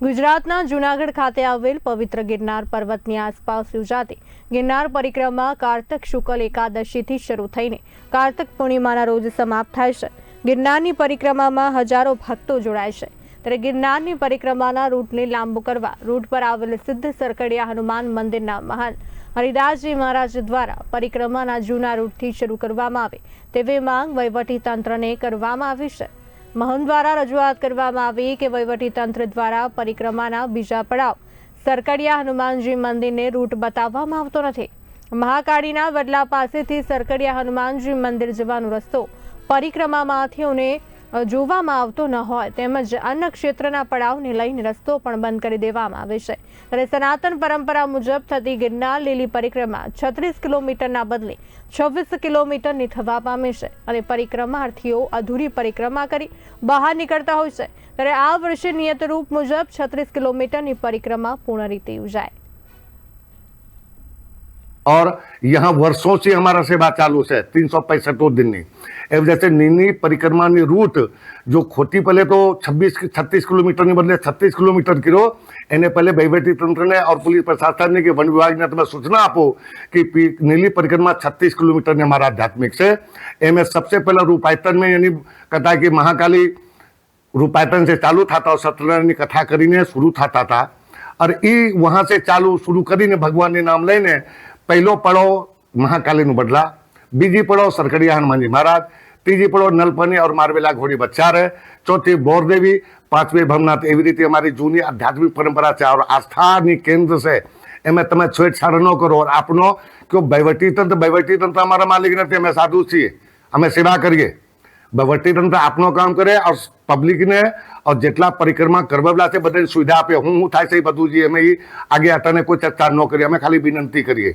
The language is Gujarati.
ગુજરાતના જૂનાગઢ ખાતે આવેલ પવિત્ર ગિરનાર પર્વતની આસપાસ યોજાતી ગિરનાર પરિક્રમા કારતક શુકલ એકાદશીથી શરૂ થઈને કારતક પૂર્ણિમાના રોજ સમાપ્ત થાય છે. ગિરનારની પરિક્રમામાં હજારો ભક્તો જોડાય છે. ત્યારે ગિરનારની પરિક્રમાના રૂટને લાંબુ કરવા, રૂટ પર આવેલ સિદ્ધ સરકડિયા હનુમાન મંદિરના મહાન હરિદાસજી મહારાજ દ્વારા પરિક્રમાના જૂના રૂટથી શરૂ કરવામાં આવે તેવી માંગ વહીવટી તંત્રને કરવામાં આવી છે. મહંત દ્વારા રજૂઆત કરવામાં આવી કે વહીવટી તંત્ર દ્વારા પરિક્રમાના બીજા પડાવ. સરકડિયા હનુમાનજી મંદિરને રૂટ બતાવવામાં આવતો નથી. મહાકાળીના વડલા પાસેથી સરકડિયા હનુમાનજી મંદિર જવાનો રસ્તો પરિક્રમામાંથીઓને અ, જોવામાં આવતો ન હોય તેમજ અન્ય ક્ષેત્રના પડાવને લઈને રસ્તો પણ બંધ કરી દેવામાં આવે છે. ત્યારે સનાતન પરંપરા મુજબ થતી ગિરનાર લીલી પરિક્રમા છત્રીસ કિલોમીટરના બદલે છવ્વીસ કિલોમીટરની થવા પામે છે અને પરિક્રમાર્થીઓ અધૂરી પરિક્રમા કરી બહાર નીકળતા હોય છે. ત્યારે આ વર્ષે નિયત રૂપ મુજબ છત્રીસ કિલોમીટરની પરિક્રમા પૂર્ણ રીતે યોજાય. और यहाँ वर्षों से हमारा सेवा चालू से तीन सौ पैंसठों दिन नहीं एव जैसे नीनी परिक्रमा ने रूट जो खोती पहले तो 26 36 किलोमीटर ने बदले 36 किलोमीटर किलो इन्हें पहले वहीवती तंत्र ने और पुलिस प्रशासन ने कि वन विभाग ने तुम्हें सूचना आपो कि नीली परिक्रमा 36 किलोमीटर ने हमारा आध्यात्मिक से। एम सबसे पहले रूपायतन में यानी कथा की महाकाली रूपायतन से चालू था, और सत्यनारायण की कथा करी ने शुरू था, था, था। और ई वहाँ से चालू शुरू करी ने भगवान ने नाम लेने પહેલો પડો મહાકાલીનું બદલા, બીજી પડો સરકડિયા હનુમાનજી મહારાજ, ત્રીજી પડો નલપની ઓર મારવેલા ઘોડી બચ્ચા રહે ચોથી બોરદેવી, પાંચમી ભમનાથ એવી રીતે અમારી જૂની આધ્યાત્મિક પરંપરા છે ઓર આસ્થાની કેન્દ્ર છે. એમાં તમે છેડછાડ ન કરો આપનો કે વહીવટી તંત્ર તંત્ર અમારા માલિક નથી, અમે સાધુ છીએ. અમે સેવા કરીએ. વહીવટી તંત્ર આપનો કામ કરે ઓર પબ્લિકને જેટલા પરિક્રમા કરવાલા છે બધાની સુવિધા આપે. હું હું થાય છે એ બધું જે અમે એ આગે આટાને કોઈ ચર્ચા ન કરીએ, અમે ખાલી વિનંતી કરીએ.